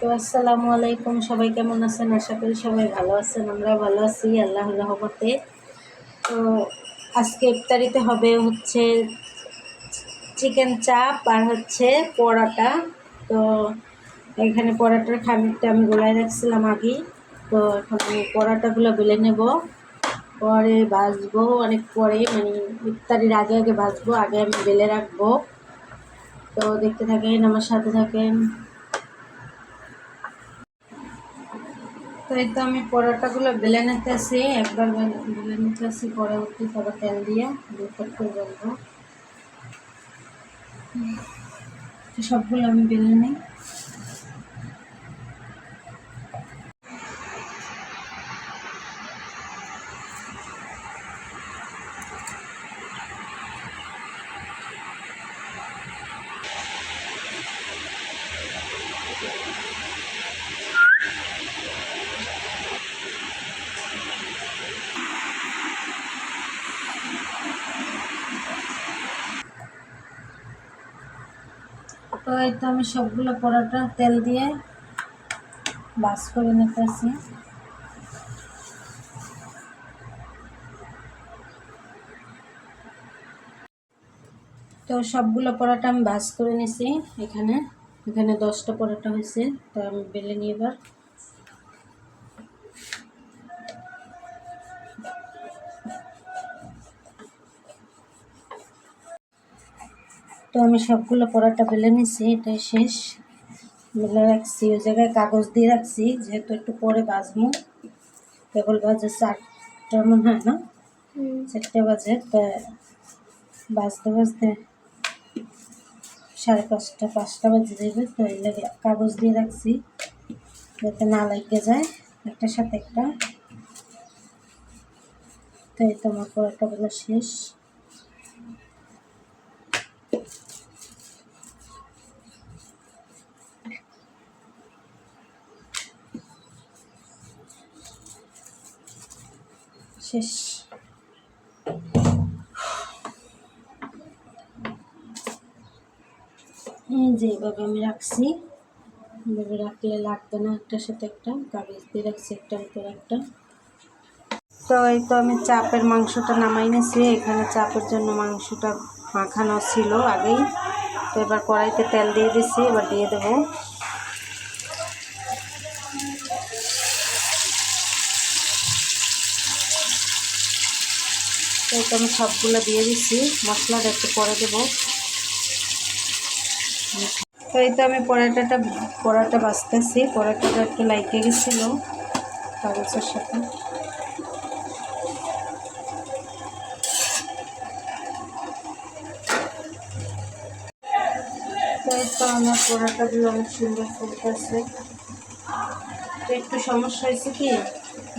তো আসসালামু আলাইকুম, সবাই কেমন আছেন? আশা করি সবাই ভালো আছেন আমরা ভালো আছি আল্লাহ রহমতে। তো আজকে ইফতারিতে হবে হচ্ছে চিকেন চাপ আর হচ্ছে পরাটা। তো এখানে পরাটার খামিরটা আমি গোলায় রাখছিলাম আগেই তো এখন আমি পরাটাগুলো বেলে নেব। পরে ভাজবো, অনেক পরে মানে ইফতারির আগে আগে ভাজবো, আগে আমি বেলে রাখব। তো দেখতে থাকেন, আমার সাথে থাকেন। তো এই তো আমি পরোটাগুলো বেলে নিতে আসি, একবার বেলে নিতে আসি পরবর্তী তারপর তেল দিয়ে দুপুর করে বেলবো। সবগুলো আমি বেলে নিই। তো এই তো আমি সবগুলো পরোটা তেল দিয়ে বাস করে নিতেছি। তো সবগুলো পরোটা আমি বাস করে নিছি এখানে। এখানে দশটা পরোটা হয়েছে, তো আমি বেলে নিয়ে এবার তো আমি সবগুলো পরোটা বেলে নিছি এটাই শেষ। বেলে রাখছি ওই জায়গায় কাগজ দিয়ে রাখছি যেহেতু একটু পরে বাজবো কেবল বাজে চারটা মনে হয় না? চারটে বাজে তা বাজতে বাজতে সাড়ে পাঁচটা পাঁচটা বাজে যাবে তো এই লাগে কাগজ দিয়ে রাখছি যাতে না লাগে যায় একটার সাথে একটা। তো এই তোমার পরোটাগুলো শেষ। শেষ। যে এভাবে আমি রাখছি। এভাবে রাখলে লাগবে না একটার সাথে একটা, কাগজ দিয়ে রাখছি একটার উপর একটা। তো এই তো আমি চাপের মাংসটা নামাই নিয়েছি। এখানে চাপের জন্য মাংসটা মাখানো ছিল আগেই। তো এবার কড়াইতে তেল দিয়ে দিছি, এবার দিয়ে দেবো। এই তো আমি সবগুলো দিয়ে দিচ্ছি। মশলাটা একটু পরে দেবো। তো এই তো আমি পরোটাটা, পরোটা বাঁচতেছি পরোটাটা একটু লাইকে গেছিল কাগজের সাথে। তো আমার পরোটাগুলো অনেক সুন্দর ফুলতেছে। তো একটু সমস্যা হয়েছে কি?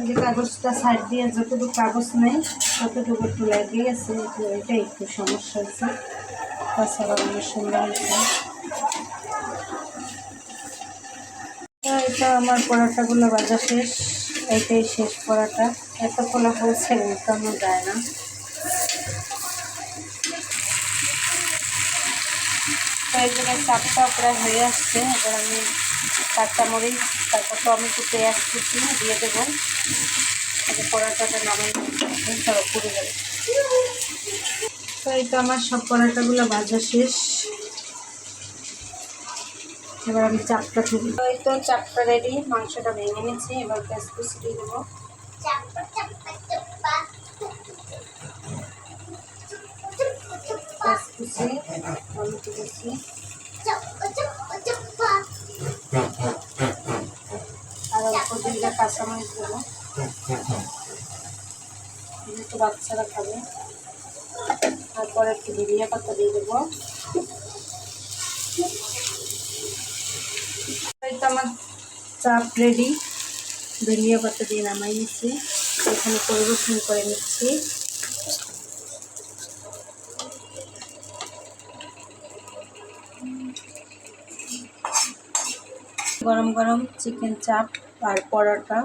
যে কাগজটা সাইড দিয়ে যতটুকু কাগজ নেই, ততটুকু একটু লাগিয়ে গেছে তো এটা একটু সমস্যা হয়েছে। তাছাড়া অনেক সুন্দর হয়েছে। এটা আমার পরাটাগুলো বাজা শেষ, এটাই শেষ পরাটা। এত খোলা হয়েছে আমার যায় না। তো এই জায়গায় চাপটা প্রায় হয়ে আসছে, এবার আমি কাঁচামরিচ তারপর টমেটো, পেঁয়াজ কুচি দিয়ে দেবো। আগে পরোটাটা নামাই পুড়ে যাবে। তো এই তো আমার সব পরোটাগুলো ভাজা শেষ। এবার আমি চাপটা তুলি এই তো চাপটা রেডি মাংসটা ভেঙে নিয়েছি, এবার পেঁয়াজ কুচি দিয়ে দেবো। আর অল্প বাচ্চারা খাবে। তারপরে একটু ধনিয়া পাতা দিয়ে দেবো। তো আমার চাপ রেডি ধনিয়া পাতা দিয়ে নামাই নিচ্ছি। এখানে পরিবেশন করে নিচ্ছি। গরম গরম চিকেন চাপ, আর পরোটা।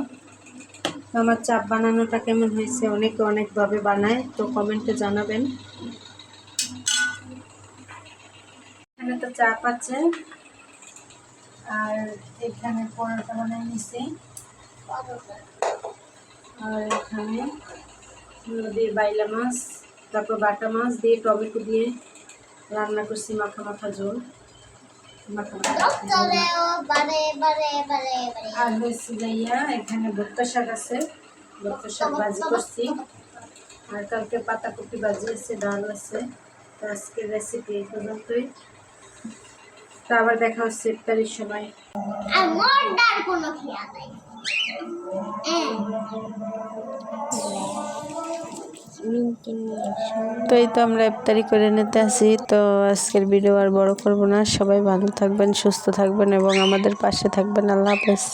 আমার চাপ বানানোটা কেমন হয়েছে অনেকে অনেকভাবে বানায়, তো কমেন্টে জানাবেন। এখানে তো চাপ আছে, আর এখানে পরোটা বানিয়ে নিছি। আর এখানে নদীর বাইলা মাছ, তারপর বাটা মাছ দিয়ে টমেটো দিয়ে রান্না করছি মাখা মাখা ঝোল। আর হয়েছে যাইয়া এখানে ভুট্টা শাক আছে। ভুট্টা শাক ভাজি করছি। আর কালকে পাতাকপি ভাজি আছে, ডাল আছে। তো আজকের রেসিপি এই পর্যন্তই। তো আবার দেখা হচ্ছে ইফতারির সময়। আর কোনো খেয়াল নাই। তো এই তো আমরা ইফতারি করে নিতে আসি। তো আজকের ভিডিও আর বড় করব না। সবাই ভালো থাকবেন, সুস্থ থাকবেন এবং আমাদের পাশে থাকবেন। আল্লাহ হাফেজ।